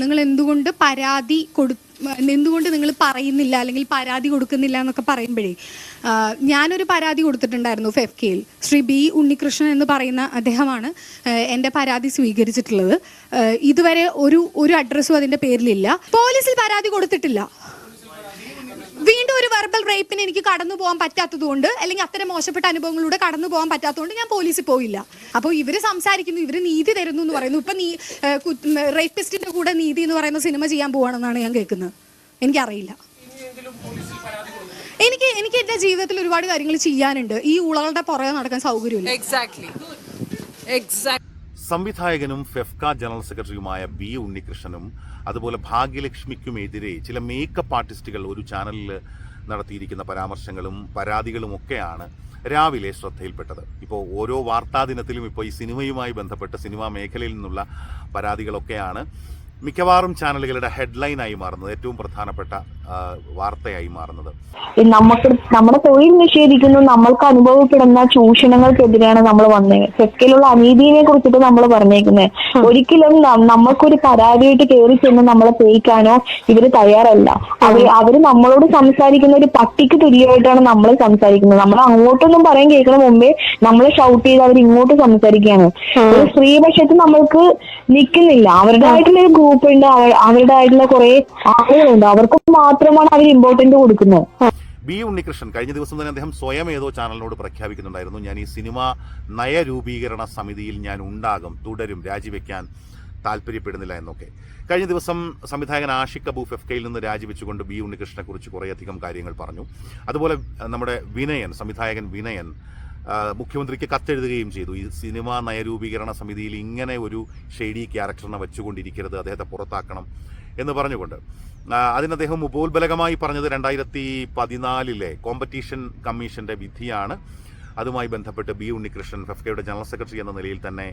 നിങ്ങൾ എന്തുകൊണ്ട് പരാതി കൊടു എന്തുകൊണ്ട് നിങ്ങൾ പറയുന്നില്ല അല്ലെങ്കിൽ പരാതി കൊടുക്കുന്നില്ല എന്നൊക്കെ പറയുമ്പോഴേ ഞാനൊരു പരാതി കൊടുത്തിട്ടുണ്ടായിരുന്നു ഫെഫ് കെയിൽ ശ്രീ ബി ഉണ്ണികൃഷ്ണൻ എന്ന് പറയുന്ന അദ്ദേഹമാണ് എന്റെ പരാതി സ്വീകരിച്ചിട്ടുള്ളത്. ഇതുവരെ ഒരു ഒരു അഡ്രസ്സും അതിന്റെ പേരിലില്ല. പോലീസിൽ പരാതി കൊടുത്തിട്ടില്ല. വീണ്ടും ഒരു വെർബൽ റേപ്പിന് എനിക്ക് കടന്നു പോകാൻ പറ്റാത്തതുകൊണ്ട് അല്ലെങ്കിൽ അത്തരം മോശപ്പെട്ട അനുഭവങ്ങളിലൂടെ കടന്നു പോകാൻ പറ്റാത്തതുകൊണ്ട് ഞാൻ പോലീസിൽ പോയില്ല. അപ്പോൾ ഇവർ സംസാരിക്കുന്നു ഇവർ നീതി തരുന്നു എന്ന് പറയുന്നു. ഇപ്പം നീ റേപ്പിസ്റ്റിന്റെ കൂടെ നീതി എന്ന് പറയുന്ന സിനിമ ചെയ്യാൻ പോവാണെന്നാണ് ഞാൻ കേൾക്കുന്നത്. എനിക്കറിയില്ല. എനിക്ക് എനിക്ക് എന്റെ ജീവിതത്തിൽ ഒരുപാട് കാര്യങ്ങൾ ചെയ്യാനുണ്ട്. ഈ ഉളകളുടെ പുറകെ നടക്കാൻ സൗകര്യമില്ല. എക്സാക്ട്ലി എക്സാക്ട് സംവിധായകനും ഫെഫ്ക ജനറൽ സെക്രട്ടറിയുമായ ബി ഉണ്ണികൃഷ്ണനും അതുപോലെ ഭാഗ്യലക്ഷ്മിക്കുമെതിരെ ചില മേക്കപ്പ് ആർട്ടിസ്റ്റുകൾ ഒരു ചാനലിൽ നടത്തിയിരിക്കുന്ന പരാമർശങ്ങളും പരാതികളും ഒക്കെയാണ് രാവിലെ ശ്രദ്ധയിൽപ്പെട്ടത്. ഇപ്പോൾ ഓരോ വാർത്താ ദിനത്തിലും ഇപ്പോൾ ഈ സിനിമയുമായി ബന്ധപ്പെട്ട് സിനിമാ മേഖലയിൽ നിന്നുള്ള പരാതികളൊക്കെയാണ്. മിക്കവാറും ചാനലുകളുടെ ഹെഡ്ലൈനായി മാറുന്നത് ഏറ്റവും പ്രധാനപ്പെട്ട വാർത്തയായി മാറുന്നത്. ഈ നമുക്ക് നമ്മുടെ തൊഴിൽ നിഷേധിക്കുന്നു നമ്മൾക്ക് അനുഭവപ്പെടുന്ന ചൂഷണങ്ങൾക്കെതിരെയാണ് നമ്മൾ വന്നത് ചെക്കിലുള്ള അനീതിയെ കുറിച്ചിട്ട് നമ്മൾ പറഞ്ഞേക്കുന്നത് ഒരിക്കലും നമ്മൾക്കൊരു പരാതിയായിട്ട് കയറി ചെന്ന് നമ്മളെ തേക്കാനോ ഇവർ തയ്യാറല്ല. അവർ അവർ നമ്മളോട് സംസാരിക്കുന്ന ഒരു പട്ടിക്ക് തുല്യമായിട്ടാണ് നമ്മൾ സംസാരിക്കുന്നത്. നമ്മൾ അങ്ങോട്ടൊന്നും പറയാൻ കേൾക്കണ മുമ്പേ നമ്മളെ ഷൗട്ട് ചെയ്ത് അവർ ഇങ്ങോട്ട് സംസാരിക്കുകയാണ് ഒരു സ്ത്രീപക്ഷത്ത് നമ്മൾക്ക് നിൽക്കുന്നില്ല. അവരുടേതായിട്ടുള്ള ഒരു ഗ്രൂപ്പ് ഉണ്ട് അവർ- അവരുടേതായിട്ടുള്ള കുറെ ആളുകളുണ്ട്. അവർക്ക് മാത്രമാണ് അവർ ഇമ്പോർട്ടന്റ് കൊടുക്കുന്നത്. ബി ഉണ്ണികൃഷ്ണൻ കഴിഞ്ഞ ദിവസം തന്നെ അദ്ദേഹം സ്വയം ഏതോ ചാനലിനോട് പ്രഖ്യാപിക്കുന്നുണ്ടായിരുന്നു. ഞാൻ ഈ സിനിമ നയരൂപീകരണ സമിതിയിൽ ഞാൻ ഉണ്ടാകും തുടരും രാജിവെക്കാൻ താല്പര്യപ്പെടുന്നില്ല എന്നൊക്കെ. കഴിഞ്ഞ ദിവസം സംവിധായകൻ ആഷിഖ് അബൂഫ് എഫ് കെയിൽ നിന്ന് രാജിവെച്ചുകൊണ്ട് ബി ഉണ്ണികൃഷ്ണനെ കുറിച്ച് കുറേയധികം കാര്യങ്ങൾ പറഞ്ഞു. അതുപോലെ നമ്മുടെ വിനയൻ സംവിധായകൻ വിനയൻ മുഖ്യമന്ത്രിക്ക് കത്തെഴുതുകയും ചെയ്തു. ഈ സിനിമാ നയരൂപീകരണ സമിതിയിൽ ഇങ്ങനെ ഒരു ഷെയ്ഡി ക്യാരക്ടറിനെ വെച്ചുകൊണ്ടിരിക്കരുത് അദ്ദേഹത്തെ പുറത്താക്കണം എന്ന് പറഞ്ഞുകൊണ്ട്. അതിന് അദ്ദേഹം ഉപോത്ബലകമായി പറഞ്ഞത് രണ്ടായിരത്തി പതിനാലിലെ കോമ്പറ്റീഷൻ കമ്മീഷന്റെ വിധിയാണ്. അതുമായി ബന്ധപ്പെട്ട് ബി ഉണ്ണികൃഷ്ണൻ ഫെഫ്കയുടെ ജനറൽ സെക്രട്ടറി എന്ന നിലയിൽ തന്നെ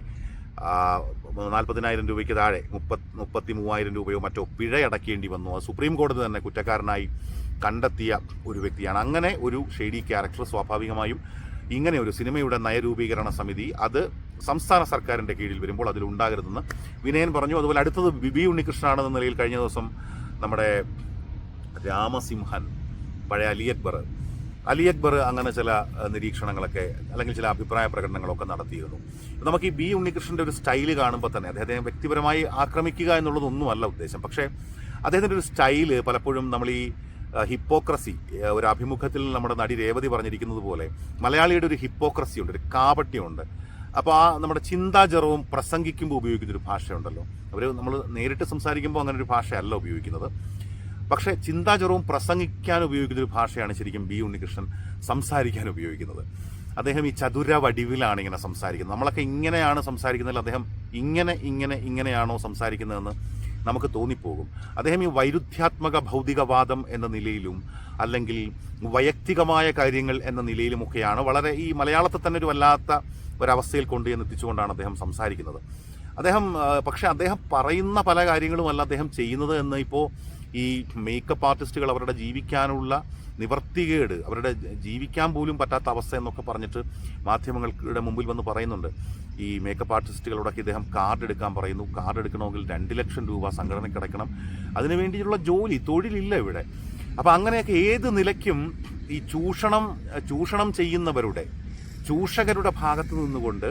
നാൽപ്പതിനായിരം രൂപയ്ക്ക് താഴെ മുപ്പത് മുപ്പത്തി മൂവായിരം രൂപയോ മറ്റോ പിഴ അടക്കേണ്ടി വന്നു. അത് സുപ്രീം കോടതി തന്നെ കുറ്റക്കാരനായി കണ്ടെത്തിയ ഒരു വ്യക്തിയാണ്. അങ്ങനെ ഒരു ഷെയ്ഡി ക്യാരക്ടർ സ്വാഭാവികമായും ഇങ്ങനെ ഒരു സിനിമയുടെ നയരൂപീകരണ സമിതി അത് സംസ്ഥാന സർക്കാരിന്റെ കീഴിൽ വരുമ്പോൾ അതിൽ ഉണ്ടാകരുതെന്ന് വിനയൻ പറഞ്ഞു. അതുപോലെ അടുത്തത് ബി ഉണ്ണികൃഷ്ണനാണെന്ന നിലയിൽ കഴിഞ്ഞ ദിവസം നമ്മുടെ രാമസിംഹൻ പഴയ അലി അക്ബർ അലി അക്ബർ അങ്ങനെ ചില നിരീക്ഷണങ്ങളൊക്കെ അല്ലെങ്കിൽ ചില അഭിപ്രായ പ്രകടനങ്ങളൊക്കെ നടത്തിയിരുന്നു. നമുക്ക് ഈ ബി ഉണ്ണികൃഷ്ണന്റെ ഒരു സ്റ്റൈൽ കാണുമ്പോൾ തന്നെ അദ്ദേഹത്തെ വ്യക്തിപരമായി ആക്രമിക്കുക എന്നുള്ളതൊന്നുമല്ല ഉദ്ദേശം. പക്ഷേ അദ്ദേഹത്തിന്റെ ഒരു സ്റ്റൈൽ പലപ്പോഴും നമ്മൾ ഈ ഹിപ്പോക്രസി ഒരു അഭിമുഖത്തിൽ നമ്മുടെ നടി രേവതി പറഞ്ഞിരിക്കുന്നത് പോലെ മലയാളിയുടെ ഒരു ഹിപ്പോക്രസി ഉണ്ട് ഒരു കാപട്യമുണ്ട്. അപ്പോൾ ആ നമ്മുടെ ചിന്താജറവും പ്രസംഗിക്കുമ്പോൾ ഉപയോഗിക്കുന്ന ഒരു ഭാഷയുണ്ടല്ലോ. അവർ നമ്മൾ നേരിട്ട് സംസാരിക്കുമ്പോൾ അങ്ങനെ ഒരു ഭാഷയല്ല ഉപയോഗിക്കുന്നത്. പക്ഷേ ചിന്താജറവും പ്രസംഗിക്കാൻ ഉപയോഗിക്കുന്ന ഒരു ഭാഷയാണ് ശരിക്കും ബി ഉണ്ണികൃഷ്ണൻ സംസാരിക്കാൻ ഉപയോഗിക്കുന്നത്. അദ്ദേഹം ഈ ചതുര വടിവിലാണ് ഇങ്ങനെ സംസാരിക്കുന്നത്. നമ്മളൊക്കെ ഇങ്ങനെയാണ് സംസാരിക്കുന്നതിൽ അദ്ദേഹം ഇങ്ങനെ ഇങ്ങനെ ഇങ്ങനെയാണോ സംസാരിക്കുന്നതെന്ന് നമുക്ക് തോന്നിപ്പോകും. അദ്ദേഹം ഈ വൈരുദ്ധ്യാത്മക ഭൗതികവാദം എന്ന നിലയിലും അല്ലെങ്കിൽ വൈയക്തികമായ കാര്യങ്ങൾ എന്ന നിലയിലുമൊക്കെയാണ് വളരെ ഈ മലയാളത്തെ തന്നെ ഒരു വല്ലാത്ത ഒരവസ്ഥയിൽ കൊണ്ടുചെന്ന് എത്തിച്ചുകൊണ്ടാണ് അദ്ദേഹം സംസാരിക്കുന്നത്. അദ്ദേഹം പക്ഷേ അദ്ദേഹം പറയുന്ന പല കാര്യങ്ങളുമല്ല അദ്ദേഹം ചെയ്യുന്നത് എന്ന് ഇപ്പോൾ ഈ മേക്കപ്പ് ആർട്ടിസ്റ്റുകൾ അവരുടെ ജീവിക്കാനുള്ള നിവർത്തികേട് അവരുടെ ജീവിക്കാൻ പോലും പറ്റാത്ത അവസ്ഥ എന്നൊക്കെ പറഞ്ഞിട്ട് മാധ്യമങ്ങളുടെ മുമ്പിൽ വന്ന് പറയുന്നുണ്ട്. ഈ മേക്കപ്പ് ആർട്ടിസ്റ്റുകളോടൊക്കെ ഇദ്ദേഹം കാർഡ് എടുക്കാൻ പറയുന്നു. കാർഡ് എടുക്കണമെങ്കിൽ രണ്ട് ലക്ഷം രൂപ സംഘടനയ്ക്ക് അതിനു വേണ്ടിയുള്ള ജോലി തൊഴിലില്ല ഇവിടെ. അപ്പം അങ്ങനെയൊക്കെ ഏത് നിലയ്ക്കും ഈ ചൂഷണം ചൂഷണം ചെയ്യുന്നവരുടെ ചൂഷകരുടെ ഭാഗത്ത് നിന്നുകൊണ്ട്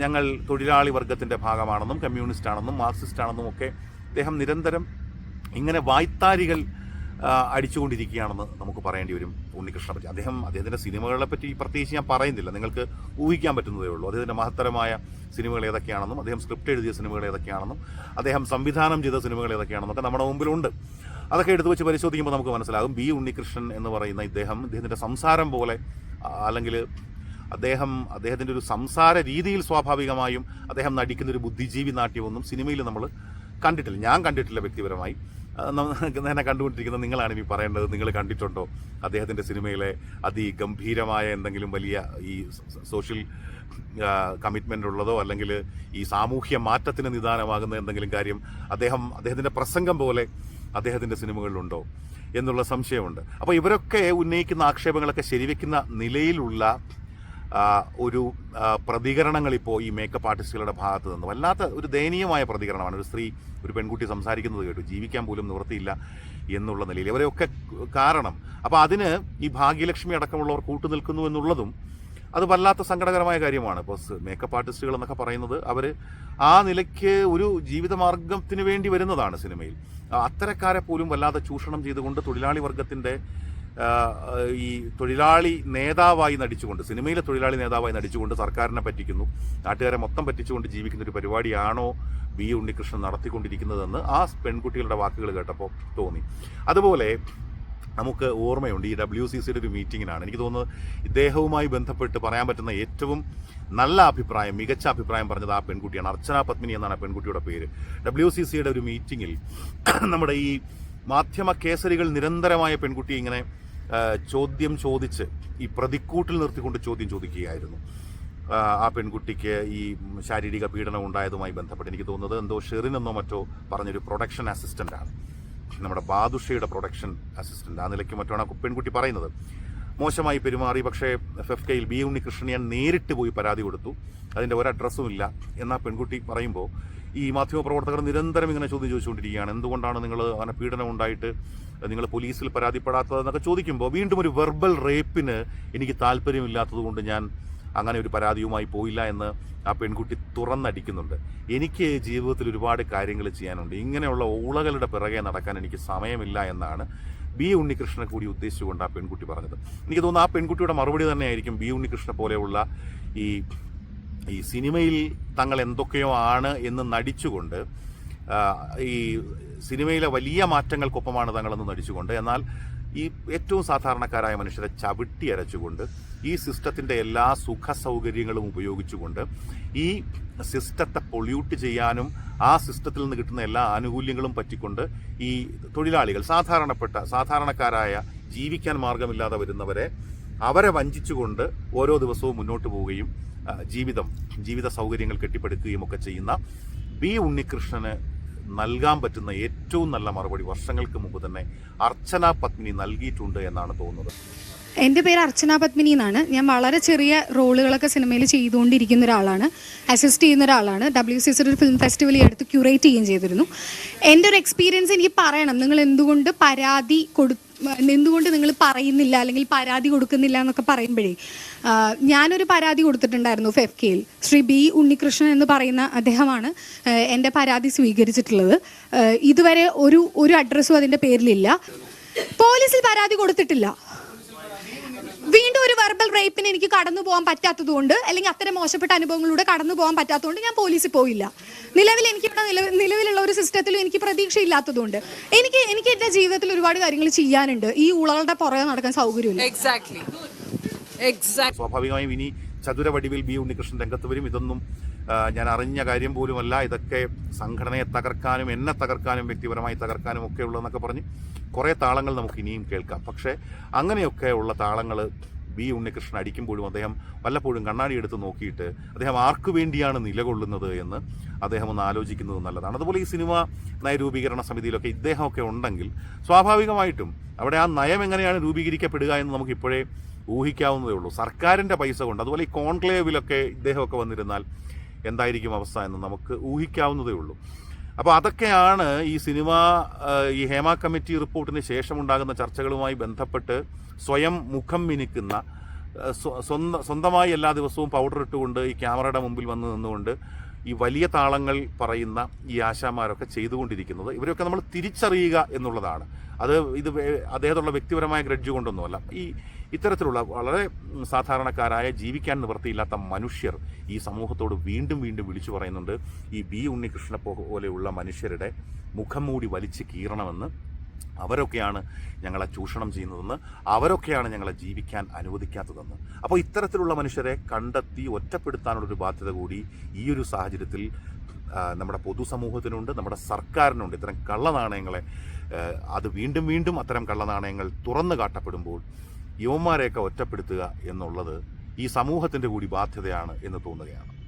ഞങ്ങൾ തൊഴിലാളി വർഗത്തിന്റെ ഭാഗമാണെന്നും കമ്മ്യൂണിസ്റ്റ് ആണെന്നും മാർക്സിസ്റ്റ് ആണെന്നും ഒക്കെ അദ്ദേഹം നിരന്തരം ഇങ്ങനെ വായ്ത്താരികൾ അടിച്ചുകൊണ്ടിരിക്കുകയാണെന്ന് നമുക്ക് പറയേണ്ടി വരും ഉണ്ണികൃഷ്ണനെ പറ്റി. അദ്ദേഹം അദ്ദേഹത്തിന്റെ സിനിമകളെ പറ്റി പ്രത്യേകിച്ച് ഞാൻ പറയുന്നില്ല. നിങ്ങൾക്ക് ഊഹിക്കാൻ പറ്റുന്നതേ ഉള്ളൂ. അദ്ദേഹത്തിന്റെ മഹത്തരമായ സിനിമകൾ ഏതൊക്കെയാണെന്നും അദ്ദേഹം സ്ക്രിപ്റ്റ് എഴുതിയ സിനിമകൾ ഏതൊക്കെയാണെന്നും അദ്ദേഹം സംവിധാനം ചെയ്ത സിനിമകൾ ഏതൊക്കെയാണെന്നും ഒക്കെ നമ്മുടെ മുമ്പിലുണ്ട്. അതൊക്കെ എടുത്തു വെച്ച് പരിശോധിക്കുമ്പോൾ നമുക്ക് മനസ്സിലാകും. ബി ഉണ്ണികൃഷ്ണൻ എന്ന് പറയുന്ന ഇദ്ദേഹം ഇദ്ദേഹത്തിന്റെ സംസാരം പോലെ അല്ലെങ്കിൽ അദ്ദേഹം അദ്ദേഹത്തിന്റെ ഒരു സംസാര രീതിയിൽ സ്വാഭാവികമായും അദ്ദേഹം നടിക്കുന്ന ഒരു ബുദ്ധിജീവി നാട്യമൊന്നും സിനിമയിൽ നമ്മൾ കണ്ടിട്ടില്ല. ഞാൻ കണ്ടിട്ടില്ല വ്യക്തിപരമായി. എന്നെ കണ്ടുകൊണ്ടിരിക്കുന്ന നിങ്ങളാണ് ഇനി പറയേണ്ടത്. നിങ്ങൾ കണ്ടിട്ടുണ്ടോ? അദ്ദേഹത്തിന്റെ സിനിമയിലെ അതിഗംഭീരമായ എന്തെങ്കിലും വലിയ ഈ സോഷ്യൽ കമ്മിറ്റ്മെന്റ് ഉള്ളതോ അല്ലെങ്കിൽ ഈ സാമൂഹ്യ മാറ്റത്തിന് നിദാനമാകുന്ന എന്തെങ്കിലും കാര്യം അദ്ദേഹം അദ്ദേഹത്തിന്റെ പ്രസംഗം പോലെ അദ്ദേഹത്തിന്റെ സിനിമകളിലുണ്ടോ എന്നുള്ള സംശയമുണ്ട്. അപ്പോൾ ഇവരൊക്കെ ഉന്നയിക്കുന്ന ആക്ഷേപങ്ങളൊക്കെ ശരിവെക്കുന്ന നിലയിലുള്ള ഒരു പ്രതികരണങ്ങൾ ഇപ്പോൾ ഈ മേക്കപ്പ് ആർട്ടിസ്റ്റുകളുടെ ഭാഗത്ത് നിന്ന് വല്ലാത്ത ഒരു ദയനീയമായ പ്രതികരണമാണ്. ഒരു സ്ത്രീ ഒരു പെൺകുട്ടി സംസാരിക്കുന്നത് കേട്ടു. ജീവിക്കാൻ പോലും നിവൃത്തിയില്ല എന്നുള്ള നിലയിൽ. ഇവരെയൊക്കെ കാരണം. അപ്പോൾ അതിന് ഈ ഭാഗ്യലക്ഷ്മി അടക്കമുള്ളവർ കൂട്ടുനിൽക്കുന്നു എന്നുള്ളതും അത് വല്ലാത്ത സങ്കടകരമായ കാര്യമാണ്. ഇപ്പോൾ മേക്കപ്പ് ആർട്ടിസ്റ്റുകൾ എന്നൊക്കെ പറയുന്നത് അവർ ആ നിലയ്ക്ക് ഒരു ജീവിതമാർഗത്തിന് വേണ്ടി വരുന്നതാണ് സിനിമയിൽ. അത്തരക്കാരെ പോലും വല്ലാതെ ചൂഷണം ചെയ്തുകൊണ്ട് തൊഴിലാളി വർഗത്തിന്റെ ഈ തൊഴിലാളി നേതാവായി നടിച്ചുകൊണ്ട് സിനിമയിലെ തൊഴിലാളി നേതാവായി നടിച്ചുകൊണ്ട് സർക്കാരിനെ പറ്റിക്കുന്നു. നാട്ടുകാരെ മൊത്തം പറ്റിച്ചുകൊണ്ട് ജീവിക്കുന്ന ഒരു പരിപാടിയാണോ ബി ഉണ്ണികൃഷ്ണൻ നടത്തിക്കൊണ്ടിരിക്കുന്നതെന്ന് ആ പെൺകുട്ടികളുടെ വാക്കുകൾ കേട്ടപ്പോൾ തോന്നി. അതുപോലെ നമുക്ക് ഓർമ്മയുണ്ട് ഈ ഡബ്ല്യു സി സിയുടെ ഒരു മീറ്റിങ്ങിനാണ്. എനിക്ക് തോന്നുന്നത് ഇദ്ദേഹവുമായി ബന്ധപ്പെട്ട് പറയാൻ പറ്റുന്ന ഏറ്റവും നല്ല അഭിപ്രായം മികച്ച അഭിപ്രായം പറഞ്ഞത് ആ പെൺകുട്ടിയാണ്. അർച്ചന പത്മിനി എന്നാണ് ആ പെൺകുട്ടിയുടെ പേര്. ഡബ്ല്യു സി സിയുടെ ഒരു മീറ്റിങ്ങിൽ നമ്മുടെ ഈ മാധ്യമ കേസരികൾ നിരന്തരമായ പെൺകുട്ടി ഇങ്ങനെ ചോദ്യം ചോദിച്ച് ഈ പ്രതിക്കൂട്ടിൽ നിർത്തിക്കൊണ്ട് ചോദ്യം ചോദിക്കുകയായിരുന്നു. ആ, പെൺകുട്ടിക്ക് ഈ ശാരീരിക പീഡനം ഉണ്ടായതുമായി ബന്ധപ്പെട്ട് എനിക്ക് തോന്നുന്നത് എന്തോ ഷെറിൻ എന്നോ മറ്റോ പറഞ്ഞൊരു പ്രൊഡക്ഷൻ അസിസ്റ്റന്റാണ് നമ്മുടെ ബാദുഷയുടെ പ്രൊഡക്ഷൻ അസിസ്റ്റന്റ് ആ നിലയ്ക്ക് മറ്റാണ് ആ പെൺകുട്ടി പറയുന്നത്? മോശമായി പെരുമാറി പക്ഷേ എഫ് എഫ് കെയിൽ ബി ഉണ്ണികൃഷ്ണൻ ഞാൻ നേരിട്ട് പോയി പരാതി കൊടുത്തു. അതിന്റെ ഒരു അഡ്രസ്സും ഇല്ല എന്നാ പെൺകുട്ടി പറയുമ്പോൾ ഈ മാധ്യമപ്രവർത്തകർ നിരന്തരം ഇങ്ങനെ ചോദ്യം ചോദിച്ചുകൊണ്ടിരിക്കുകയാണ്. എന്തുകൊണ്ടാണ് നിങ്ങൾ അങ്ങനെ പീഡനം ഉണ്ടായിട്ട് നിങ്ങൾ പോലീസിൽ പരാതിപ്പെടാത്തതെന്നൊക്കെ ചോദിക്കുമ്പോൾ വീണ്ടും ഒരു വെർബൽ റേപ്പിന് എനിക്ക് താല്പര്യമില്ലാത്തതുകൊണ്ട് ഞാൻ അങ്ങനെ ഒരു പരാതിയുമായി പോയില്ല എന്ന് ആ പെൺകുട്ടി തുറന്നടിക്കുന്നുണ്ട്. എനിക്ക് ജീവിതത്തിൽ ഒരുപാട് കാര്യങ്ങൾ ചെയ്യാനുണ്ട്. ഇങ്ങനെയുള്ള ഊളകളുടെ പിറകെ നടക്കാൻ എനിക്ക് സമയമില്ല എന്നാണ് ബി ഉണ്ണികൃഷ്ണനെ കൂടി ഉദ്ദേശിച്ചുകൊണ്ട് ആ പെൺകുട്ടി പറഞ്ഞത്. എനിക്ക് തോന്നുന്നു ആ പെൺകുട്ടിയുടെ മറുപടി തന്നെയായിരിക്കും ബി ഉണ്ണികൃഷ്ണ പോലെയുള്ള ഈ ഈ സിനിമയിൽ തങ്ങൾ എന്തൊക്കെയോ ആണ് എന്ന് നടിച്ചുകൊണ്ട് ഈ സിനിമയിലെ വലിയ മാറ്റങ്ങൾക്കൊപ്പമാണ് തങ്ങളെന്ന് നടിച്ചുകൊണ്ട് എന്നാൽ ഈ ഏറ്റവും സാധാരണക്കാരായ മനുഷ്യരെ ചവിട്ടി അരച്ചുകൊണ്ട് ഈ സിസ്റ്റത്തിന്റെ എല്ലാ സുഖ സൗകര്യങ്ങളും ഉപയോഗിച്ചുകൊണ്ട് ഈ സിസ്റ്റത്തെ പൊള്യൂട്ട് ചെയ്യാനും ആ സിസ്റ്റത്തിൽ നിന്ന് കിട്ടുന്ന എല്ലാ ആനുകൂല്യങ്ങളും പറ്റിക്കൊണ്ട് ഈ തൊഴിലാളികൾ സാധാരണപ്പെട്ട സാധാരണക്കാരായ ജീവിക്കാൻ മാർഗമില്ലാതെ വരുന്നവരെ അവരെ വഞ്ചിച്ചുകൊണ്ട് ഓരോ ദിവസവും മുന്നോട്ട് പോവുകയും ജീവിതം ജീവിത സൗകര്യങ്ങൾ കെട്ടിപ്പടുക്കുകയും ഒക്കെ ചെയ്യുന്ന ബി ഉണ്ണികൃഷ്ണന് നൽകാൻ പറ്റുന്ന ഏറ്റവും നല്ല മറുപടി വർഷങ്ങൾക്ക് മുമ്പ് തന്നെ അർച്ചന പത്മിനി നൽകിയിട്ടുണ്ട് എന്നാണ് തോന്നുന്നത്. എന്റെ പേര് അർച്ചന പത്മിനി എന്നാണ്. ഞാൻ വളരെ ചെറിയ റോളുകളൊക്കെ സിനിമയിൽ ചെയ്തുകൊണ്ടിരിക്കുന്ന ഒരാളാണ്. അസിസ്റ്റ് ചെയ്യുന്ന ഒരാളാണ്. ഡബ്ല്യു സി ഒരു ഫിലിം ഫെസ്റ്റിവൽ എടുത്ത് ക്യൂറേറ്റ് ചെയ്യുകയും ചെയ്തിരുന്നു. എന്റെ ഒരു എക്സ്പീരിയൻസ് എനിക്ക് പറയണം. നിങ്ങൾ എന്തുകൊണ്ട് പരാതി കൊടു എന്തുകൊണ്ട് നിങ്ങൾ പറയുന്നില്ല അല്ലെങ്കിൽ പരാതി കൊടുക്കുന്നില്ല എന്നൊക്കെ പറയുമ്പോഴേ ഞാനൊരു പരാതി കൊടുത്തിട്ടുണ്ടായിരുന്നു ഫെഫ് കെയിൽ ശ്രീ ബി ഉണ്ണികൃഷ്ണൻ എന്ന് പറയുന്ന അദ്ദേഹമാണ് എന്റെ പരാതി സ്വീകരിച്ചിട്ടുള്ളത്. ഇതുവരെ ഒരു ഒരു അഡ്രസ്സും അതിന്റെ പേരിലില്ല. പോലീസിൽ പരാതി കൊടുത്തിട്ടില്ല. വീണ്ടും ഒരു വെർബൽ റേപ്പിന് എനിക്ക് കടന്നു പോകാൻ പറ്റാത്തതുകൊണ്ട് അല്ലെങ്കിൽ അത്തരം മോശപ്പെട്ട അനുഭവങ്ങളിലൂടെ കടന്നു പോകാൻ പറ്റാത്തതുകൊണ്ട് ഞാൻ പോലീസിൽ പോയില്ല. നിലവിൽ എനിക്ക് ഇവിടെ നിലവിലുള്ള ഒരു സിസ്റ്റത്തിലും എനിക്ക് പ്രതീക്ഷയില്ലാത്തതുകൊണ്ട്. എനിക്ക് എനിക്ക് എന്റെ ജീവിതത്തിൽ ഒരുപാട് കാര്യങ്ങൾ ചെയ്യാനുണ്ട്. ഈ ഉളകളുടെ പുറകെ നടക്കാൻ സൗകര്യമില്ല. എക്സാക്ട്ലി എക്സാക്ട് സ്വാഭാവികമായും ഇനി ചതുരവടിവിൽ ബി ഉണ്ണികൃഷ്ണൻ രംഗത്ത് വരും. ഇതൊന്നും ഞാൻ അറിഞ്ഞ കാര്യം പോലുമല്ല. ഇതൊക്കെ സംഘടനയെ തകർക്കാനും എന്നെ തകർക്കാനും വ്യക്തിപരമായി തകർക്കാനും ഒക്കെ ഉള്ളതെന്നൊക്കെ പറഞ്ഞ് കുറേ താളങ്ങൾ നമുക്ക് ഇനിയും കേൾക്കാം. പക്ഷേ അങ്ങനെയൊക്കെ ഉള്ള താളങ്ങൾ ബി ഉണ്ണികൃഷ്ണൻ അടിക്കുമ്പോഴും അദ്ദേഹം വല്ലപ്പോഴും കണ്ണാടി എടുത്ത് നോക്കിയിട്ട് അദ്ദേഹം ആർക്കു വേണ്ടിയാണ് നിലകൊള്ളുന്നത് എന്ന് അദ്ദേഹം ഒന്ന് ആലോചിക്കുന്നത് നല്ലതാണ്. അതുപോലെ ഈ സിനിമ നയരൂപീകരണ സമിതിയിലൊക്കെ ഇദ്ദേഹമൊക്കെ ഉണ്ടെങ്കിൽ സ്വാഭാവികമായിട്ടും അവിടെ ആ നയം എങ്ങനെയാണ് രൂപീകരിക്കപ്പെടുക എന്ന് നമുക്ക് ഇപ്പോഴേ ഊഹിക്കാവുന്നതേ ഉള്ളൂ. സർക്കാരിന്റെ പൈസ കൊണ്ട് അതുപോലെ ഈ കോൺക്ലേവിലൊക്കെ ഇദ്ദേഹമൊക്കെ വന്നിരുന്നാൽ എന്തായിരിക്കും അവസ്ഥ എന്ന് നമുക്ക് ഊഹിക്കാവുന്നതേ ഉള്ളൂ. അപ്പോൾ അതൊക്കെയാണ് ഈ സിനിമ ഈ ഹേമ കമ്മിറ്റി റിപ്പോർട്ടിന് ശേഷമുണ്ടാകുന്ന ചർച്ചകളുമായി ബന്ധപ്പെട്ട് സ്വയം മുഖം മിനിക്കുന്ന സ്വന്തമായി എല്ലാ ദിവസവും പൗഡർ ഇട്ടുകൊണ്ട് ഈ ക്യാമറയുടെ മുമ്പിൽ വന്ന് നിന്നുകൊണ്ട് ഈ വലിയ താളങ്ങൾ പറയുന്ന ഈ ആശാമാരൊക്കെ ചെയ്തുകൊണ്ടിരിക്കുന്നത്. ഇവരൊക്കെ നമ്മൾ തിരിച്ചറിയുക എന്നുള്ളതാണ്. അത് ഇത് അദ്ദേഹത്തുള്ള വ്യക്തിപരമായ ഗ്രഡ്ജ് കൊണ്ടൊന്നുമല്ല. ഈ ഇത്തരത്തിലുള്ള വളരെ സാധാരണക്കാരായ ജീവിക്കാൻ നിവൃത്തിയില്ലാത്ത മനുഷ്യർ ഈ സമൂഹത്തോട് വീണ്ടും വീണ്ടും വിളിച്ചു പറയുന്നുണ്ട്. ഈ ബി ഉണ്ണികൃഷ്ണ പോലെയുള്ള മനുഷ്യരുടെ മുഖം മൂടി വലിച്ച് കീറണമെന്ന് അവരൊക്കെയാണ് ഞങ്ങളെ ചൂഷണം ചെയ്യുന്നതെന്ന് അവരൊക്കെയാണ് ഞങ്ങളെ ജീവിക്കാൻ അനുവദിക്കാത്തതെന്ന്. അപ്പോൾ ഇത്തരത്തിലുള്ള മനുഷ്യരെ കണ്ടെത്തി ഒറ്റപ്പെടുത്താനുള്ളൊരു ബാധ്യത കൂടി ഈ ഒരു സാഹചര്യത്തിൽ നമ്മുടെ പൊതുസമൂഹത്തിനുണ്ട് നമ്മുടെ സർക്കാരിനുണ്ട്. ഇത്തരം കള്ളനാണയങ്ങളെ അത് വീണ്ടും വീണ്ടും അത്തരം കള്ളനാണയങ്ങൾ തുറന്നു കാട്ടപ്പെടുമ്പോൾ യുവന്മാരെയൊക്കെ ഒറ്റപ്പെടുത്തുക എന്നുള്ളത് ഈ സമൂഹത്തിന്റെ കൂടി ബാധ്യതയാണ് എന്ന് തോന്നുകയാണ്.